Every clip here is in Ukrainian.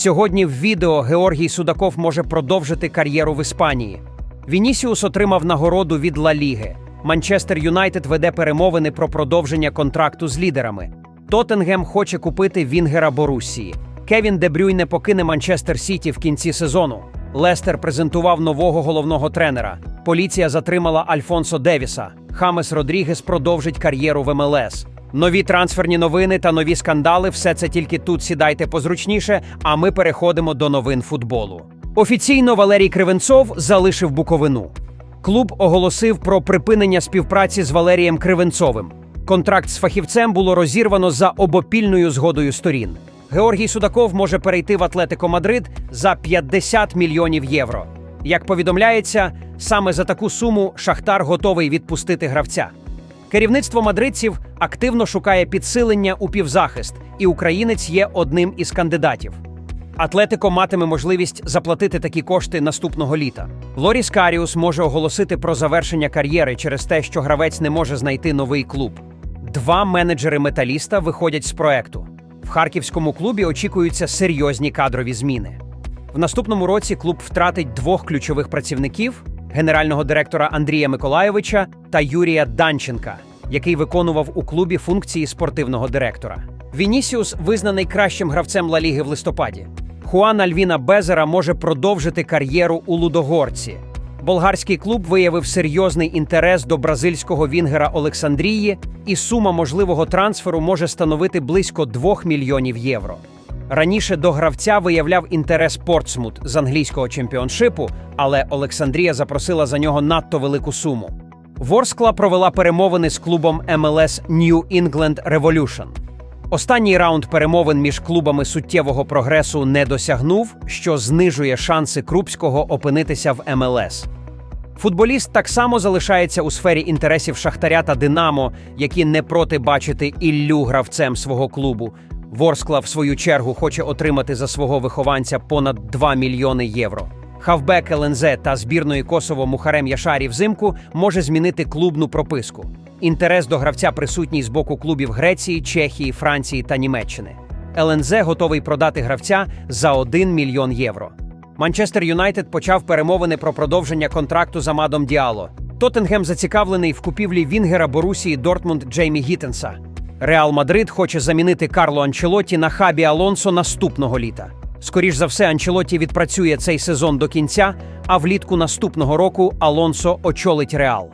Сьогодні в відео Георгій Судаков може продовжити кар'єру в Іспанії. Вінісіус отримав нагороду від Ла Ліги. Манчестер Юнайтед веде перемовини про продовження контракту з лідерами. Тоттенгем хоче купити Вінгера Боруссії. Кевін Де Брюйне покине Манчестер Сіті в кінці сезону. Лестер презентував нового головного тренера. Поліція затримала Альфонсо Девіса. Хамес Родрігес продовжить кар'єру в МЛС. Нові трансферні новини та нові скандали все це тільки тут сідайте позручніше, а ми переходимо до новин футболу. Офіційно Валерій Кривенцов залишив Буковину. Клуб оголосив про припинення співпраці з Валерієм Кривенцовим. Контракт з фахівцем було розірвано за обопільною згодою сторін. Георгій Судаков може перейти в Атлетико Мадрид за 50 мільйонів євро. Як повідомляється, саме за таку суму Шахтар готовий відпустити гравця. Керівництво мадридців активно шукає підсилення у півзахист, і українець є одним із кандидатів. Атлетико матиме можливість заплатити такі кошти наступного літа. Лоріс Каріус може оголосити про завершення кар'єри через те, що гравець не може знайти новий клуб. Два менеджери металіста виходять з проекту. В харківському клубі очікуються серйозні кадрові зміни. В наступному році клуб втратить двох ключових працівників: генерального директора Андрія Миколайовича та Юрія Данченка, який виконував у клубі функції спортивного директора. Вінісіус визнаний кращим гравцем Ла Ліги в листопаді. Хуан Альвіна Безера може продовжити кар'єру у Лудогорці. Болгарський клуб виявив серйозний інтерес до бразильського вінгера Олександрії, і сума можливого трансферу може становити близько 2 мільйонів євро. Раніше до гравця виявляв інтерес Портсмут з англійського чемпіоншипу, але Олександрія запросила за нього надто велику суму. Ворскла провела перемовини з клубом MLS New England Revolution. Останній раунд перемовин між клубами суттєвого прогресу не досягнув, що знижує шанси Крупського опинитися в МЛС. Футболіст так само залишається у сфері інтересів Шахтаря та Динамо, які не проти бачити Іллю гравцем свого клубу. Ворскла, в свою чергу, хоче отримати за свого вихованця понад 2 мільйони євро. Хавбек ЛНЗ та збірної Косово Мухарем Яшарі взимку може змінити клубну прописку. Інтерес до гравця присутній з боку клубів Греції, Чехії, Франції та Німеччини. ЛНЗ готовий продати гравця за 1 мільйон євро. Манчестер Юнайтед почав перемовини про продовження контракту з Амадом Діало. Тоттенгем зацікавлений в купівлі Вінгера Борусії Дортмунд Джеймі Гіттенса. Реал Мадрид хоче замінити Карло Анчелотті на Хабі Алонсо наступного літа. Скоріш за все, Анчелотті відпрацює цей сезон до кінця, а влітку наступного року Алонсо очолить Реал.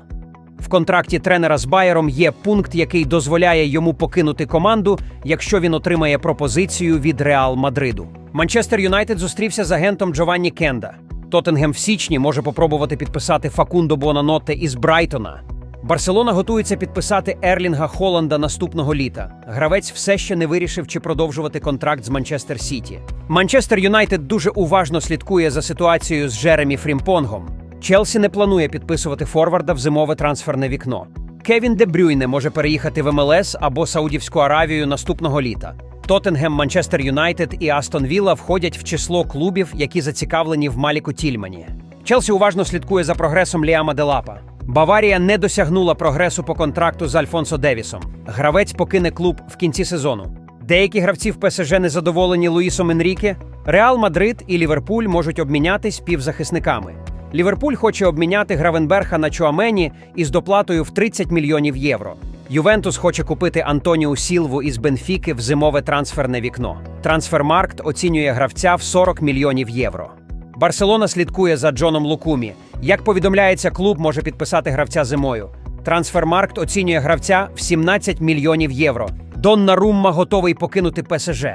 В контракті тренера з Байером є пункт, який дозволяє йому покинути команду, якщо він отримає пропозицію від Реал Мадриду. Манчестер Юнайтед зустрівся з агентом Джованні Кенда. Тоттенгем в січні може попробувати підписати Факундо Буонаноте із Брайтона. Барселона готується підписати Ерлінга Холланда наступного літа. Гравець все ще не вирішив, чи продовжувати контракт з Манчестер Сіті. Манчестер Юнайтед дуже уважно слідкує за ситуацією з Джеремі Фрімпонгом. Челсі не планує підписувати форварда в зимове трансферне вікно. Кевін Де Брюйне може переїхати в МЛС або Саудівську Аравію наступного літа. Тоттенгем, Манчестер Юнайтед і Астон Вілла входять в число клубів, які зацікавлені в Маліку Тільмані. Челсі уважно слідкує за прогресом Ліама Делапа. Баварія не досягнула прогресу по контракту з Альфонсо Девісом. Гравець покине клуб в кінці сезону. Деякі гравці в ПСЖ незадоволені Луїсом Енріке. Реал Мадрид і Ліверпуль можуть обмінятись півзахисниками. Ліверпуль хоче обміняти Гравенберха на Чуамені із доплатою в 30 мільйонів євро. Ювентус хоче купити Антоніу Сілву із Бенфіки в зимове трансферне вікно. Трансфермаркт оцінює гравця в 40 мільйонів євро. Барселона слідкує за Джоном Лукумі. Як повідомляється, клуб може підписати гравця зимою. Трансфермаркт оцінює гравця в 17 мільйонів євро. Донна Румма готовий покинути ПСЖ.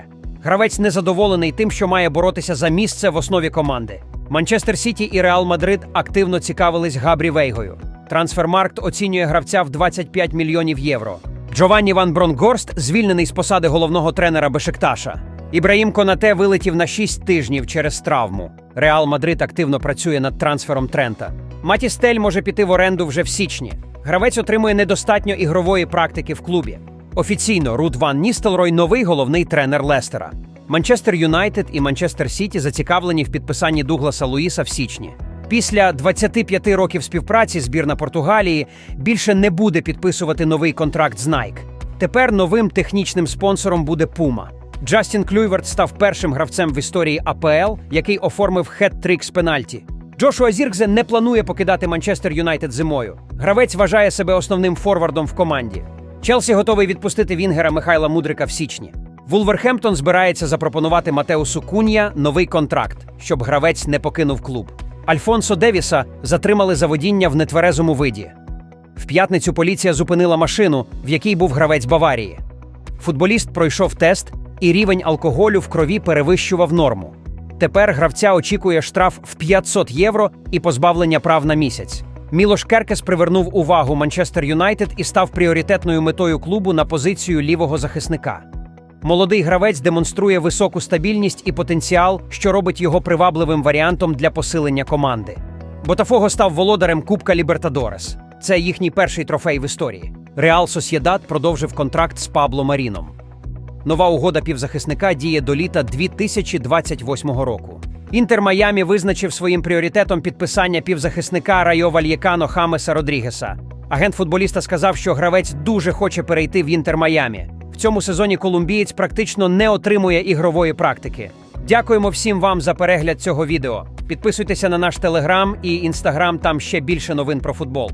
Гравець незадоволений тим, що має боротися за місце в основі команди. Манчестер Сіті і Реал Мадрид активно цікавились Габрі Вейгою. Трансфермаркт оцінює гравця в 25 мільйонів євро. Джованні Ван Бронгорст звільнений з посади головного тренера Бешикташа. Ібраїм Конате вилетів на 6 тижнів через травму. Реал Мадрид активно працює над трансфером Трента. Маті Стель може піти в оренду вже в січні. Гравець отримує недостатньо ігрової практики в клубі. Офіційно Руд Ван Ністелрой новий головний тренер Лестера. Манчестер Юнайтед і Манчестер Сіті зацікавлені в підписанні Дугласа Луїса в січні. Після 25 років співпраці збірна Португалії більше не буде підписувати новий контракт з Nike. Тепер новим технічним спонсором буде Puma. Джастін Клюйверт став першим гравцем в історії АПЛ, який оформив хет-трик з пенальті. Джошуа Зіркзе не планує покидати Манчестер Юнайтед зимою. Гравець вважає себе основним форвардом в команді. Челсі готовий відпустити Вінгера Михайла Мудрика в січні. Вулверхемптон збирається запропонувати Матеусу Кунья новий контракт, щоб гравець не покинув клуб. Альфонсо Девіса затримали за водіння в нетверезому виді. В п'ятницю поліція зупинила машину, в якій був гравець Баварії. Футболіст пройшов тест, і рівень алкоголю в крові перевищував норму. Тепер гравця очікує штраф в 500 євро і позбавлення прав на місяць. Мілош Керкес привернув увагу Манчестер Юнайтед і став пріоритетною метою клубу на позицію лівого захисника. Молодий гравець демонструє високу стабільність і потенціал, що робить його привабливим варіантом для посилення команди. Ботафого став володарем Кубка Лібертадорес. Це їхній перший трофей в історії. Реал Сосєдат продовжив контракт з Пабло Маріном. Нова угода півзахисника діє до літа 2028 року. Інтер Майамі визначив своїм пріоритетом підписання півзахисника Райо Вальєкано Хамеса Родрігеса. Агент футболіста сказав, що гравець дуже хоче перейти в Інтер Майамі. В цьому сезоні колумбієць практично не отримує ігрової практики. Дякуємо всім вам за перегляд цього відео. Підписуйтеся на наш телеграм і інстаграм, там ще більше новин про футбол.